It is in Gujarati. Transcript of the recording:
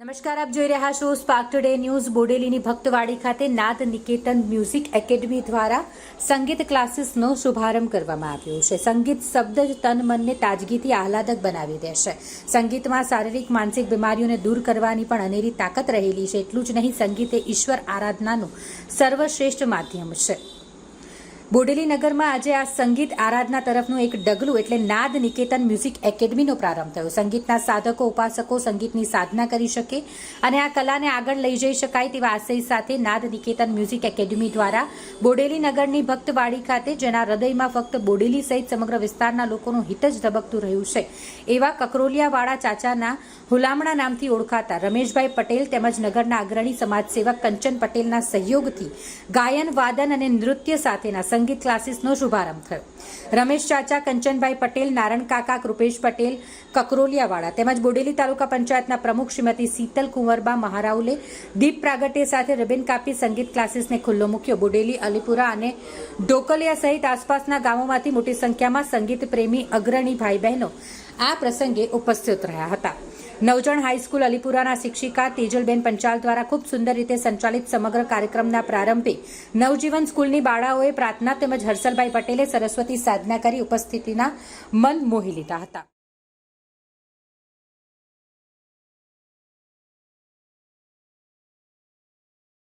નમસ્કાર, આપ જોઈ રહ્યા છો સ્પાર્ક ટુડે ન્યૂઝ બોડેલીની ભક્તવાડી ખાતે નાદ નિકેતન મ્યુઝિક એકેડમી દ્વારા સંગીત ક્લાસીસનો શુભારંભ કરવામાં આવ્યો છે. સંગીત શબ્દ જ તન મનને તાજગીથી આહલાદક બનાવી દેશે સંગીતમાં શારીરિક, માનસિક બીમારીઓને દૂર કરવાની પણ અનેરી તાકાત રહેલી છે. એટલું જ નહીં, સંગીત એ ઈશ્વર આરાધનાનું સર્વશ્રેષ્ઠ માધ્યમ છે. બોડેલી નગરમાં આજે આ સંગીત આરાધના તરફનું એક ડગલું એટલે નાદ નિકેતન મ્યુઝિક એકેડમીનો પ્રારંભ થયો. સંગીતના સાધકો, ઉપાસકો સંગીતની સાધના કરી શકે અને આ કલાને આગળ લઈ જઈ શકાય તેવા આશય સાથે નાદ નિકેતન મ્યુઝિક એકેડમી દ્વારા બોડેલી નગરની ભક્તવાડી ખાતે, જેના હૃદયમાં ફક્ત બોડેલી સહિત સમગ્ર વિસ્તારના લોકોનું હિત જ ધબકતું રહ્યું છે, એવા કકરોલિયાવાળા ચાચાના હુલામણા નામથી ઓળખાતા રમેશભાઈ પટેલ તેમજ નગરના અગ્રણી સમાજસેવક કંચન પટેલના સહયોગથી ગાયન, વાદન અને નૃત્ય સાથેના સંગીત ક્લાસીસનો શુભારંભ થયો. રમેશ ચાચા, કંચનભાઈ પટેલ નારણ કાકા, કૃપેશ પટેલ, કકરોલિયાવાળા તેમજ બોડેલી તાલુકા પંચાયતના પ્રમુખ શ્રીમતી શીતલ કુંવરબા મહારાઉલે દીપ પ્રાગટ્ય સાથે રિબન કાપી સંગીત ક્લાસીસને ખુલ્લો મૂક્યો. બોડેલી, અલીપુરા અને ડોકલિયા સહિત આસપાસના ગામોમાંથી મોટી સંખ્યામાં સંગીત પ્રેમી અગ્રણી ભાઈ બહેનો આ પ્રસંગે ઉપસ્થિત રહ્યા હતા. નવજણ હાઈસ્કૂલ અલીપુરાના શિક્ષિકા તેજલબેન પંચાલ દ્વારા ખૂબ સુંદર રીતે સંચાલિત સમગ્ર કાર્યક્રમના પ્રારંભે નવજીવન સ્કૂલની બાળાઓએ પ્રાર્થના તેમજ હર્ષલભાઈ પટેલે સરસ્વતી સાધના કરી ઉપસ્થિતિના મન મોહી લીધા હતા.